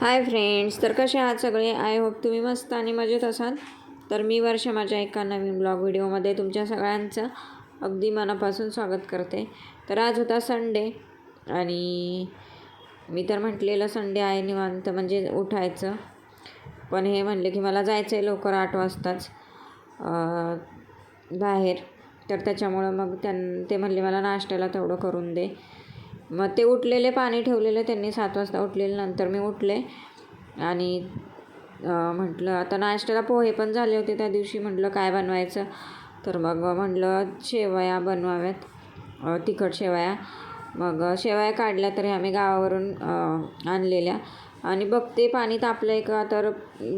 Hi friends तर कसे आहात सगळे? आय होप तुम्ही मस्त आणि मजेत असाल. तर मी वर्ष माझ्या एका नवीन ब्लॉग व्हिडिओमध्ये तुमच्या सगळ्यांचं अगदी मनापासून स्वागत करते. तर आज होता संडे आणि मी तर म्हटलेलं संडे आहे निवांत म्हणजे उठायचं. पण हे म्हणले की मला जायचं आहे लवकर आठ वाजताच बाहेर. तर त्याच्यामुळं मग त्यां ते म्हणले मला नाश्त्याला तेवढं करून दे. मग ते उठलेले पाणी ठेवलेलं त्यांनी सात वाजता उठलेलं नंतर मी उठले. आणि म्हटलं आता नाश्त्याला पोहे पण झाले होते त्या दिवशी. म्हटलं काय बनवायचं? तर मग म्हटलं शेवया बनवाव्यात. तिखट शेवया. मग शेवया काढल्या तरी आम्ही गावावरून आणलेल्या. आणि बघते पाणी तापलं आहे का? तर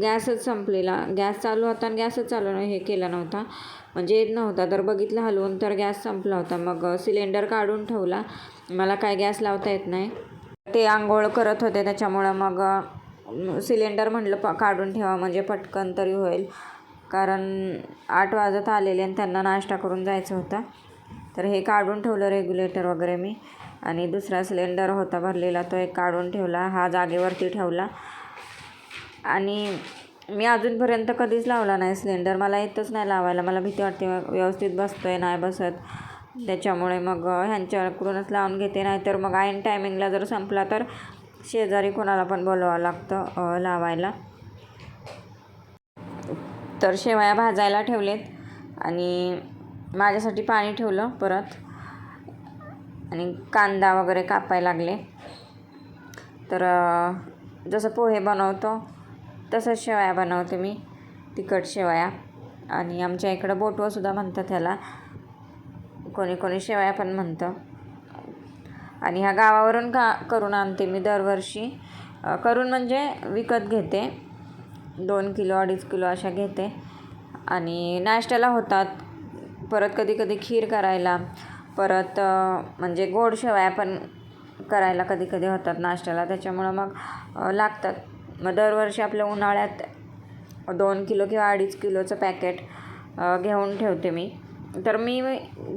गॅसच संपलेला. गॅस चालू होता आणि गॅसच चालू हे केला नव्हता. म्हणजे येत नव्हता. तर बघितलं हलवून तर गॅस संपला होता. मग सिलेंडर काढून ठेवला. मला काय गॅस लावता येत नाही. ते आंघोळ करत होते त्याच्यामुळं मग सिलेंडर म्हटलं प काढून ठेवा. म्हणजे पटकन तरी होईल. कारण आठ वाजत आलेले आणि त्यांना नाश्ता करून जायचं होता. तर हे काढून ठेवलं रेग्युलेटर वगैरे मी. आणि दुसरा सिलेंडर होता भरलेला तो एक काढून ठेवला हा जागेवरती ठेवला. आणि मी अजूनपर्यंत कधीच लावला नाही सिलेंडर मला येतच नाही लावायला. मला भीती वाटते व्यवस्थित बसतो आहे नाही बसत. त्याच्यामुळे मग ह्यांच्याकडूनच लावून घेते नाहीतर मग ऐन टायमिंगला जर संपला तर शेजारी कोणाला पण बोलवावं लागतं लावायला. तर शेवया भाजायला ठेवलेत आणि माझ्यासाठी पाणी ठेवलं परत. आणि कांदा वगैरे कापायला लागले. तर जसं पोहे बनवतो तसंच शेवया बनवते मी तिखट शेवया. आणि आमच्या इकडं बोटवंसुद्धा म्हणतात त्याला कोणी कोणी शेवया पण म्हणतं. आणि ह्या गावावरून का करून आणते मी दरवर्षी. करून म्हणजे विकत घेते. दोन किलो अडीच किलो अशा घेते. आणि नाश्त्याला होतात. परत कधी कधी खीर करायला. परत म्हणजे गोड शेवया पण करायला कधी कधी होतात नाश्त्याला. त्याच्यामुळं मग लागतात. मग दरवर्षी आपल्या उन्हाळ्यात दोन किलो किंवा अडीच किलोचं पॅकेट घेऊन ठेवते मी. तर मी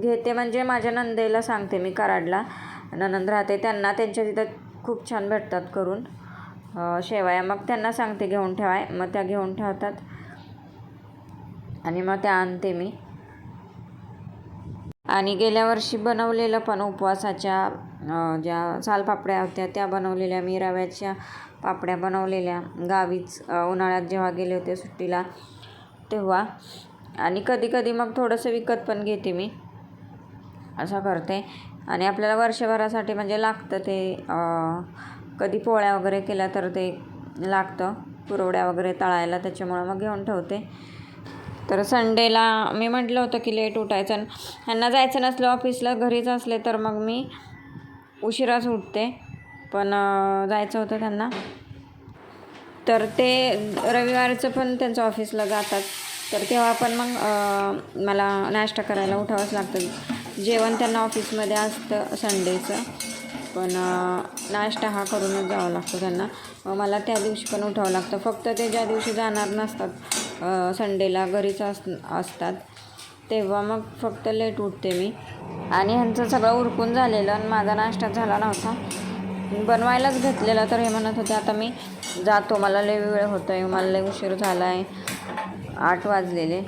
घेते म्हणजे माझ्या नंदेला सांगते मी कराडला. ननंद राहते त्यांना. त्यांच्या तिथं खूप छान भेटतात करून शेवया. मग त्यांना सांगते घेऊन ठेवाय. मग त्या घेऊन ठेवतात. आणि मग त्या आणते मी. आणि गेल्या वर्षी बनवलेलं पण उपवासाच्या ज्या सालपापड्या होत्या त्या बनवलेल्या मी रव्याच्या पापड्या बनवलेल्या. गावीच उन्हाळ्यात जेव्हा गेले होते सुट्टीला तेव्हा. आणि कधी कधी मग थोडंसं विकत पण घेते मी. असं करते. आणि आपल्याला वर्षभरासाठी म्हणजे लागतं ते कधी पोळ्या वगैरे केल्या तर ते लागतं. कुरवड्या वगैरे तळायला त्याच्यामुळं मग घेऊन ठेवते. तर संडेला मी म्हटलं होतं की लेट उठायचं आणि ह्यांना जायचं नसलं ऑफिसला घरीच असले तर मग मी उशिराच उठते. पण जायचं होतं त्यांना. तर ते रविवारचं पण त्यांचं ऑफिसला जातात. तर तेव्हा पण मग मला नाश्ता करायला उठावंच लागतं. जेवण त्यांना ऑफिसमध्ये असतं संडेचं. पण नाश्ता हा करूनच जावं लागतो त्यांना. मला त्या दिवशी पण उठावं लागतं. फक्त ते ज्या दिवशी जाणार नसतात संडेला घरीच अस असतात तेव्हा मग फक्त लेट उठते मी. आणि ह्यांचं सगळं उरकून झालेलं आणि माझा नाश्ता झाला नव्हता. बनवायलाच घेतलेला तर हे म्हणत होते आता मी जातो. मला लय वेळ होतो आहे मला लय उशीर झाला आहे आठ वाजलेले.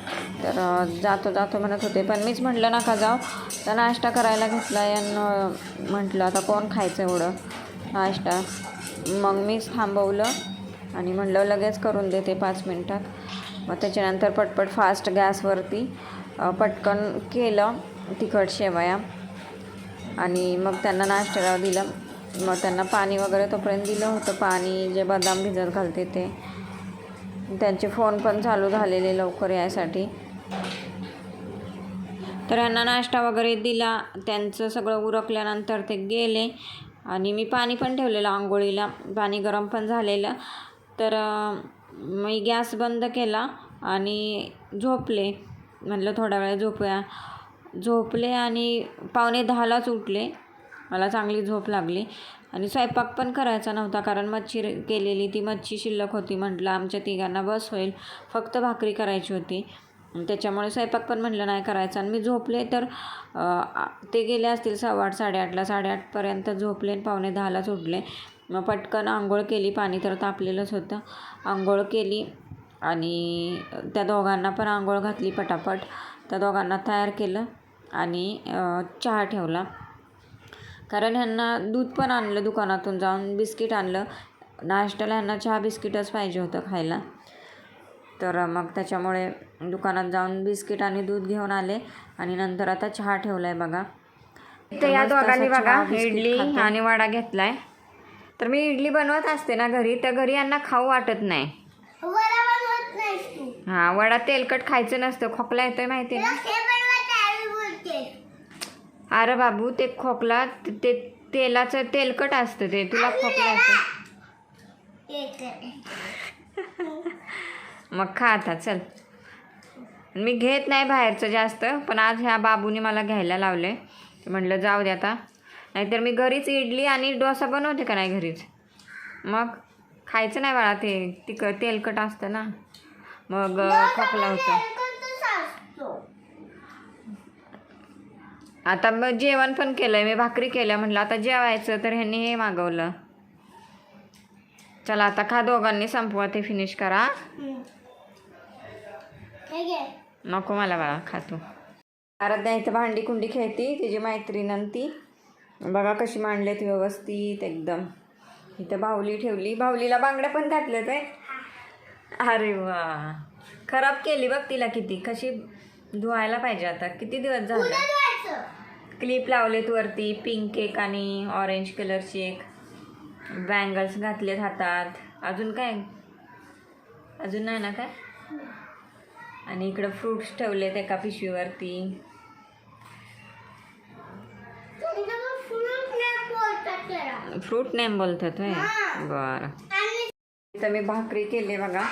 तर जातो जातो म्हणत होते. पण मीच म्हटलं नका जाऊ. तर नाश्ता करायला घेतला आहे आणि म्हटलं आता कोण खायचं एवढं? नाश्ता. मग मीच थांबवलं आणि म्हटलं लगेच करून देते पाच मिनटात. मग त्याच्यानंतर पटपट फास्ट गॅसवरती पटकन केलं तिखट शेवया. आणि मग त्यांना नाश्त्याला दिलं. मग त्यांना पाणी वगैरे तोपर्यंत दिलं होतं. पाणी जे बदाम भिजत घालते ते. त्यांचे फोन पण चालू झालेले लवकर यायसाठी. तर यांना नाश्ता वगैरे दिला. त्यांचं सगळं उरकल्यानंतर ते गेले. आणि मी पाणी पण ठेवलेलं आंघोळीला. पाणी गरम पण झालेलं. तर मी गॅस बंद केला आणि झोपले. म्हटलं थोडा वेळ झोपूया. झोपले आणि पावणे दहालाच उठले. मला चांगली झोप लागली. आणि स्वयंपाक पण करायचा नव्हता. कारण मच्छी केलेली ती मच्छी शिल्लक होती म्हटलं आमच्या तिघांना बस होईल. फक्त भाकरी करायची होती. त्याच्यामुळे स्वयंपाक पण म्हणलं नाही करायचा. आणि मी झोपले तर ते गेले असतील सव्वा आठ साडेआठला. साडेआठपर्यंत झोपले आणि पावणे दहाला सुटले मग पटकन आंघोळ केली पाणी तर तापलेलंच होतं. आंघोळ केली आणि त्या दोघांना पण आंघोळ घातली पटापट. त्या दोघांना तयार केलं आणि चहा ठेवला. कारण ह्यांना दूध पण आणलं दुकानातून जाऊन बिस्किट आणलं. नाश्त्याला ह्यांना चहा बिस्किटच पाहिजे होतं खायला. तर मग त्याच्यामुळे दुकानात जाऊन बिस्किट आणि दूध घेऊन आले आणि नंतर आता चहा ठेवला आहे बघा. तर या दोघांनी बघा इडली. आणि वडा घेतलाय. तर मी इडली बनवत असते ना घरी तर घरी यांना खाऊ वाटत नाही. हा वडा तेलकट खायचं नसतं खोकला येतोय माहिती ना हे बनवत आहे बोलते अरे बाबू ते खोकला ते- ते तेलाचं तेलकट असतं ते तुला खोकला येतो मग खा आता चल. मी घेत नाही बाहेरचं जास्त पण आज ह्या बाबूने मला घ्यायला लावले. म्हटलं जाऊ दे आता. नाहीतर मी घरीच इडली आणि डोसा बनवते का नाही घरीच? मग खायचं नाही बाळा ते. तिक तेलकट असतं ना. मग खोकला होतो. आता मग जेवण पण केलंय. मी भाकरी केल्या. म्हटलं आता जेवायचं. तर ह्यांनी हे मागवलं. चला आता खा दोघांनी. संपवा ते फिनिश करा. नको मला बाळा खातो आराध्या इथं भांडी कुंडी खेळती तिची मैत्रीण ती. बघा कशी मांडलेत व्यवस्थित एकदम. इथं बाहुली ठेवली. बाहुलीला बांगड्या पण घातल्या ते अरे वा. खराब केली बघ तिला किती. कशी धुवायला पाहिजे आता. किती दिवस झाले? क्लिप लावलेत वरती. पिंक केक आणि ऑरेंज कलरची एक. बँगल्स घातलेत हातात. अजून काय? अजून नाही ना काय? आणि इकडं फ्रुट्स ठेवलेत एका पिशवीवरती. फ्रूट नेम बोलतात होय? बरं. इथं मी भाकरी केली बघा.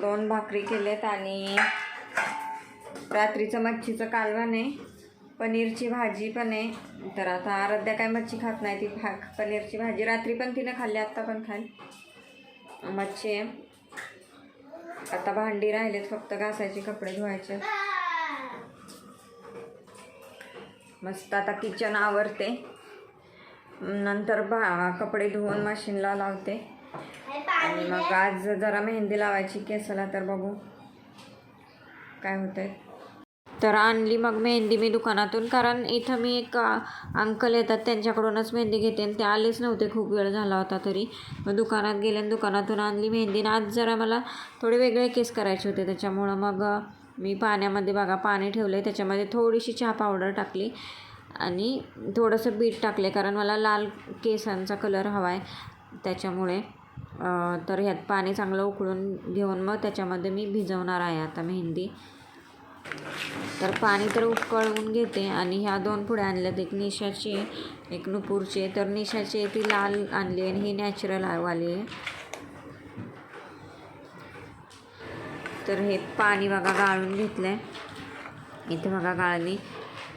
दोन भाकरी केलेत आणि रात्रीचं मच्छीचं कालवण आहे. पनीरची भाजी पण आहे. तर आता आराध्या काय मच्छी खात नाही ती भा पनीरची भाजी. रात्री पण तिने खाल्ली आत्ता पण खाल मच्छी आहे. आता भांडी राहिलेत फक्त घासायची कपडे धुवायचे. मस्त आता किचन आवरते. नंतर भा कपडे धुवून मशीनला लावते. आणि मग आज जरा मेहंदी लावायची केसाला तर बघू. काय होतंय. तर आणली मग मेहंदी मी दुकानातून. कारण इथं मी एक अंकल येतात त्यांच्याकडूनच मेहंदी घेते. आणि ते आलेच नव्हते खूप वेळ झाला होता तरी. मग दुकानात गेले आणि दुकानातून आणली मेहंदी. आज जरा मला थोडे वेगळे केस करायचे होते. त्याच्यामुळं मग मी पाण्यामध्ये बघा पाणी ठेवले त्याच्यामध्ये थोडीशी चहा पावडर टाकली. आणि थोडंसं बीट टाकले कारण मला लाल केसांचा कलर हवा आहे त्याच्यामुळे तर ह्यात पाणी चांगलं उकळून घेऊन मग त्याच्यामध्ये मी भिजवणार आहे आता मेहंदी. तर पाणी तर उकळवून घेते आणि ह्या दोन पुढे आणल्यात. एक निशाची एक नुपूरची. तर निशाची आहे ती लाल आणली आणि ही नॅचरल वाली आहे. तर हे पाणी बघा गाळून घेतलं आहे इथे बघा गाळणी.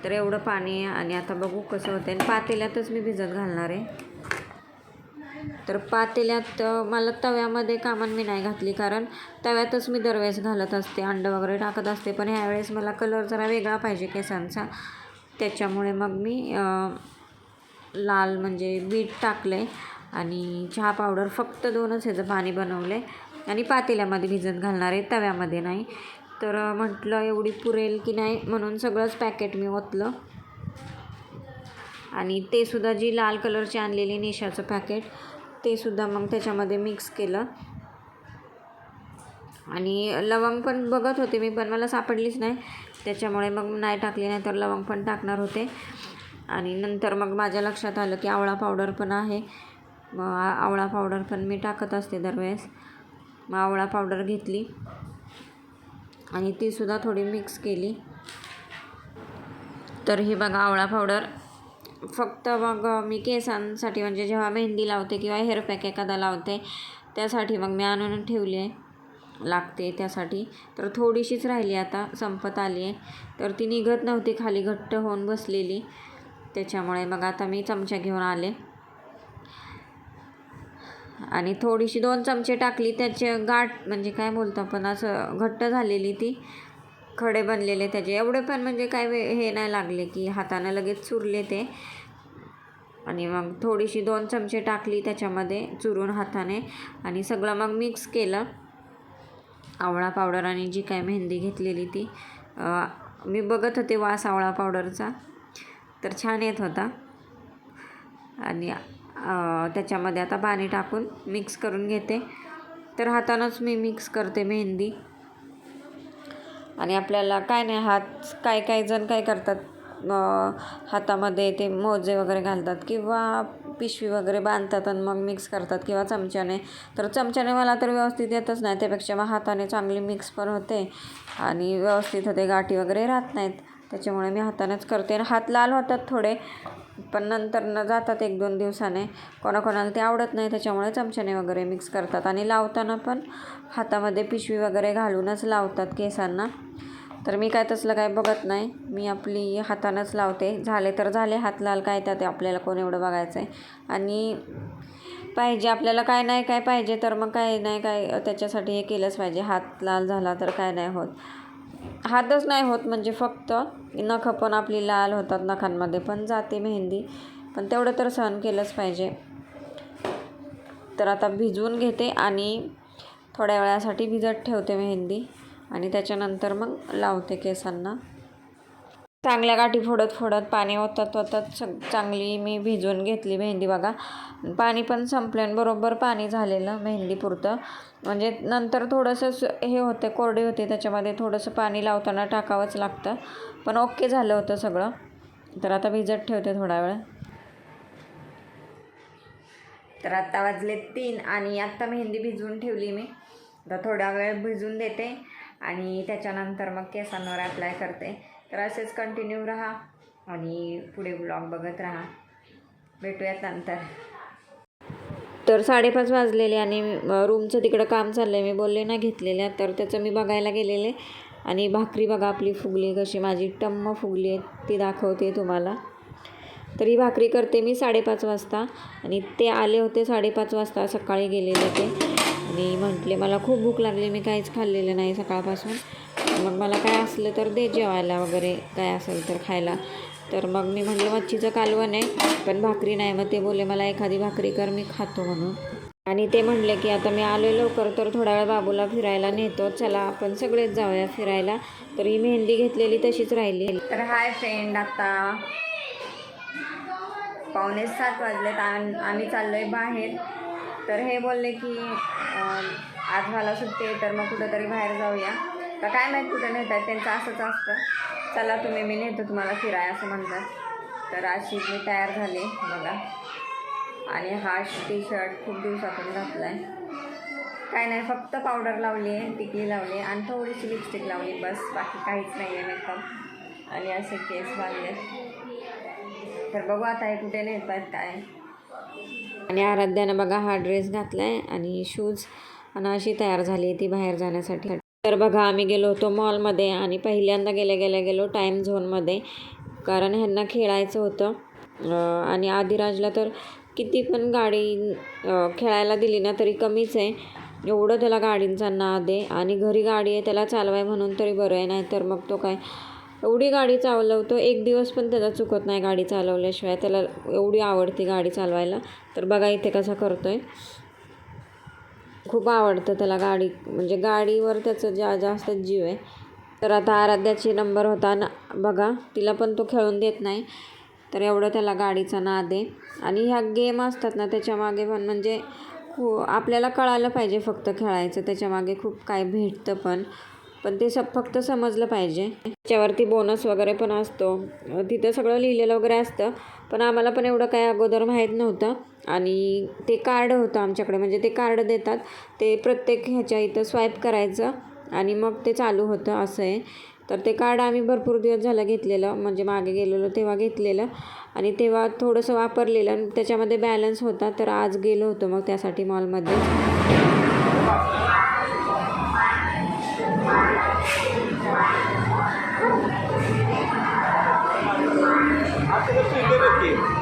तर एवढं पाणी आहे आणि आता बघू कसं होतं आणि पातेल्यातच मी भिजत घालणार आहे. तर पातेल्यात मला तव्यामध्ये कामान मी नाही घातली कारण तव्यातच मी दरवेळेस घालत असते अंडं वगैरे टाकत असते. पण ह्यावेळेस मला कलर जरा वेगळा पाहिजे केसांचा. त्याच्यामुळे मग मी लाल म्हणजे बीट टाकले आणि चहा पावडर फक्त दोनच ह्याचं पाणी बनवले. आणि पातेल्यामध्ये भिजत घालणार आहे तव्यामध्ये नाही. तर म्हटलं एवढी पुरेल की नाही म्हणून सगळंच पॅकेट मी ओतलं. आणि ते सुद्धा जी लाल कलरची आणलेली निशाचं पॅकेट ते सुद्धा मग त्याच्यामध्ये मिक्स केलं. आणि लवंग पण बघत होते मी पण मला सापडलीच नाही. त्याच्यामुळे मग नाही टाकली नाही तर लवंग पण टाकणार होते. आणि नंतर मग माझ्या लक्षात आलं की आवळा पावडर पण आहे. मग आवळा पावडर पण मी टाकत असते दरवेळेस. मग आवळा पावडर घेतली. आणि तीसुद्धा थोडी मिक्स केली. तर ही बघा आवळा पावडर फक्त मग मी केसांसाठी म्हणजे जेव्हा मेहंदी लावते किंवा हेअर पॅक एखादा लावते त्यासाठी मग मी आणून ठेवली आहे. लागते त्यासाठी. तर थोडीशीच राहिली आता संपत आली आहे. तर ती निघत नव्हती खाली घट्ट होऊन बसलेली. त्याच्यामुळे मग आता मी चमचा घेऊन आले. आणि थोडीशी दोन चमचे टाकली. त्याचे गाठ म्हणजे काय बोलतो आपण असं घट्ट झालेली ती. खडे बनलेले त्याचे. एवढे पण म्हणजे काय वे हे नाही लागले की हातानं लगेच चुरले ते. आणि मग थोडीशी दोन चमचे टाकली त्याच्यामध्ये चुरून हाताने. आणि सगळं मग मिक्स केलं. आवळा पावडर आणि जी काय मेहंदी घेतलेली ती. मी बघत होते वास आवळा पावडरचा तर छान येत होता. आणि त्याच्यामध्ये आता पाणी टाकून मिक्स करून घेते. तर हातानंच मी मिक्स करते मेहंदी. आणि आपल्याला काय नाही हात काय काय जण काय करतात हातामध्ये ते मोजे वगैरे घालतात किंवा पिशवी वगैरे बांधतात आणि मग मिक्स करतात किंवा चमच्याने. तर चमच्याने मला तर व्यवस्थित येतच नाही त्यापेक्षा मग हाताने चांगली मिक्स पण होते आणि व्यवस्थित होते गाठी वगैरे राहत नाहीत. त्याच्यामुळे मी हातानेच करते आणि हात लाल होतात थोडे पण नंतर न जातात एक दोन दिवसाने. कोणाकोणाला ते आवडत नाही त्याच्यामुळे चमच्याने वगैरे मिक्स करतात. आणि लावताना पण हातामध्ये पिशवी वगैरे घालूनच लावतात केसांना. तर मी काय तसलं काय बघत नाही. मी आपली हातानंच लावते. झाले तर झाले हात लाल काय त्यात आपल्याला कोण एवढं बघायचं आहे आणि पाहिजे आपल्याला काय नाही काय पाहिजे तर मग काय नाही काय त्याच्यासाठी हे केलंच पाहिजे. हात लाल झाला तर काय नाही होत. हातच नाही होत म्हणजे फक्त नखं पण आपली लाल होतात नखांमध्ये पण जाते मेहंदी. पण तेवढं तर सहन केलंच पाहिजे. तर आता भिजवून घेते आणि थोड्या वेळासाठी भिजत ठेवते मेहंदी आणि त्याच्यानंतर मग लावते केसांना. चांगल्या गाठी फोडत फोडत पाणी ओतत ओतत सग चांगली मी भिजवून घेतली मेहंदी बघा. पाणी पण संपल्यानं बरोबर पाणी झालेलं मेहंदीपुरतं. म्हणजे नंतर थोडंसं हे होते कोरडे होते त्याच्यामध्ये थोडंसं पाणी लावताना टाकावंच लागतं. पण ओके झालं होतं सगळं. तर आता भिजत ठेवते थोडा वेळ. तर आत्ता वाजले तीन आणि आत्ता मेहंदी भिजवून ठेवली मी. आता थोडा वेळ भिजून देते आणि त्याच्यानंतर मग केसांवर अप्लाय करते. तर असेच कंटिन्यू राहा आणि पुढे ब्लॉग बघत राहा. भेटूयात नंतर. तर साडेपाच वाजलेले आणि रूमचं तिकडं काम चाललं आहे मी बोलले ना घेतलेल्या तर त्याचं मी बघायला गेलेले. आणि भाकरी बघा आपली फुगली कशी. माझी टम्म फुगली आहे ती दाखवते तुम्हाला. तर ही भाकरी करते मी साडेपाच वाजता. आणि ते आले होते साडेपाच वाजता सकाळी गेलेले ते. आणि म्हटले मला खूप भूक लागली मी काहीच खाल्लेलं नाही सकाळपासून. मग मला काय असलं तर दे जेवायला वगैरे काय असेल तर खायला. तर मग मी म्हटलं मच्छीचं कालवण आहे पण भाकरी नाही. मग ते बोलले मला एखादी भाकरी कर मी खातो म्हणून. आणि ते म्हणले की आता मी आलो लवकर तर थोडा वेळ बाबूला फिरायला नेतो. चला आपण सगळेच जाऊया फिरायला. तर ही मेहंदी घेतलेली तशीच राहिली. तर हाय फ्रेंड आता पावणे सात वाजलेत आम आम्ही चाललो आहे बाहेर. तर हे बोलले की आज मला सुट्टी आहे तर मग कुठंतरी बाहेर जाऊया. तर काय माहीत कुठं नेत त्यांचं असंच असतं. चला तुम्ही मी नेतो तुम्हाला फिराय असं म्हणतात. तर अशी मी तयार झाले बघा. आणि हा टी शर्ट खूप दिवसातून घातला आहे काय नाही फक्त पावडर लावली आहे टिकली लावली आहे. आणि थोडीशी लिपस्टिक लावली बस. बाकी काहीच नाही आहे मेकअप आणि असे केस बांधले. तर बघू आता हे कुठे नेत आहेत काय. आणि आराध्यानं बघा हा ड्रेस घातला आहे आणि शूज आणि अशी तयार झाली आहे ती बाहेर जाण्यासाठी. तर बघा आम्ही गेलो होतो मॉलमध्ये आणि पहिल्यांदा गेल्या गेल्या गेलो टाईम झोनमध्ये कारण ह्यांना खेळायचं होतं. आणि आदिराजला तर किती पण गाडी खेळायला दिली ना तरी कमीच आहे. एवढं त्याला गाडींचा नाद आहे आणि घरी गाडी आहे त्याला चालवाय म्हणून तरी बरं आहे नाही तर मग तो काय एवढी गाडी चालवतो एक दिवस पण त्याला चुकत नाही गाडी चालवल्याशिवाय त्याला एवढी आवडती गाडी चालवायला. तर बघा इथे कसा करतो आहे खूप आवडतं त्याला गाडी म्हणजे गाडीवर त्याचं जा जास्त जीव आहे. तर आता आराध्याची नंबर होता ना बघा तिला पण तो खेळून देत नाही. तर एवढं त्याला गाडीचा नाद आहे. आणि ह्या गेम असतात ना त्याच्यामागे पण म्हणजे खू आपल्याला कळालं पाहिजे फक्त खेळायचं. त्याच्यामागे खूप काय भेटतं पण. पण ते सब फक्त समजलं पाहिजे. त्याच्यावरती बोनस वगैरे पण असतो. तिथं सगळं लिहिलेलं वगैरे असतं. पण आम्हाला पण एवढं काय अगोदर माहीत नव्हतं. आणि ते कार्ड होतं आमच्याकडे. म्हणजे ते कार्ड देतात. ते प्रत्येक ह्याच्या इथं स्वाईप करायचं. आणि मग ते चालू होतं असं आहे. तर ते कार्ड आम्ही भरपूर दिवस झालं घेतलेलं. म्हणजे मागे गेलेलो तेव्हा घेतलेलं. आणि तेव्हा थोडंसं वापरलेलं. आणि त्याच्यामध्ये बॅलन्स होता. तर आज गेलो होतो मग त्यासाठी मॉलमध्ये Até eu fui ver aqui.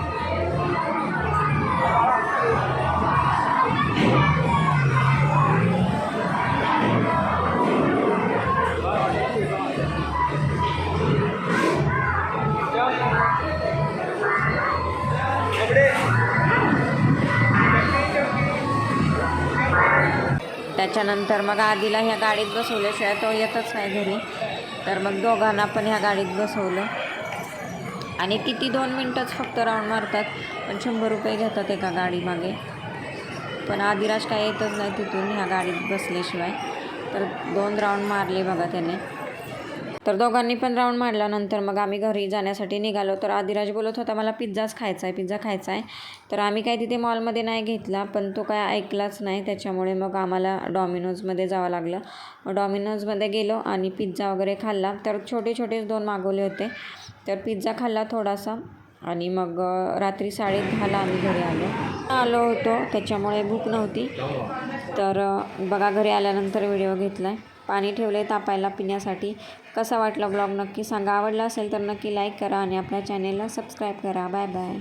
त्याच्यानंतर मग आधीला ह्या गाडीत बसवल्याशिवाय तो येतच नाही घरी. तर मग दोघांना पण ह्या गाडीत बसवलं. आणि किती दोन मिनटंच फक्त राऊंड मारतात. पण शंभर रुपये घेतात एका गाडीमागे पण आदिराज काय येतच नाही तिथून ह्या गाडीत बसल्याशिवाय. तर दोन राऊंड मारले बघा त्याने. तर दोघांनी पण राऊंड मारल्यानंतर मग आम्ही घरी जाण्यासाठी निघालो. तर आदिराज बोलत होता मला पिझ्झाच खायचा आहे पिझ्झा खायचा आहे तर आम्ही काय तिथे मॉलमध्ये नाही घेतला पण तो काय ऐकलाच नाही. त्याच्यामुळे मग आम्हाला डॉमिनोजमध्ये जावं लागलं. मग डॉमिनोजमध्ये गेलो आणि पिझ्झा वगैरे खाल्ला. तर छोटे छोटेच दोन मागवले होते. तर पिझ्झा खाल्ला थोडासा आणि मग रात्री साडे दहाला आम्ही घरी आलो. आलो होतो त्याच्यामुळे भूक नव्हती. तर बघा घरी आल्यानंतर व्हिडिओ घेतला आहे पाणी ठेवले तापायला पिण्यासाठी. कसा वाटला ब्लॉग नक्की सांगा. आवडला असेल तर नक्की लाईक करा आणि आपल्या चॅनेलला सबस्क्राईब करा. Bye bye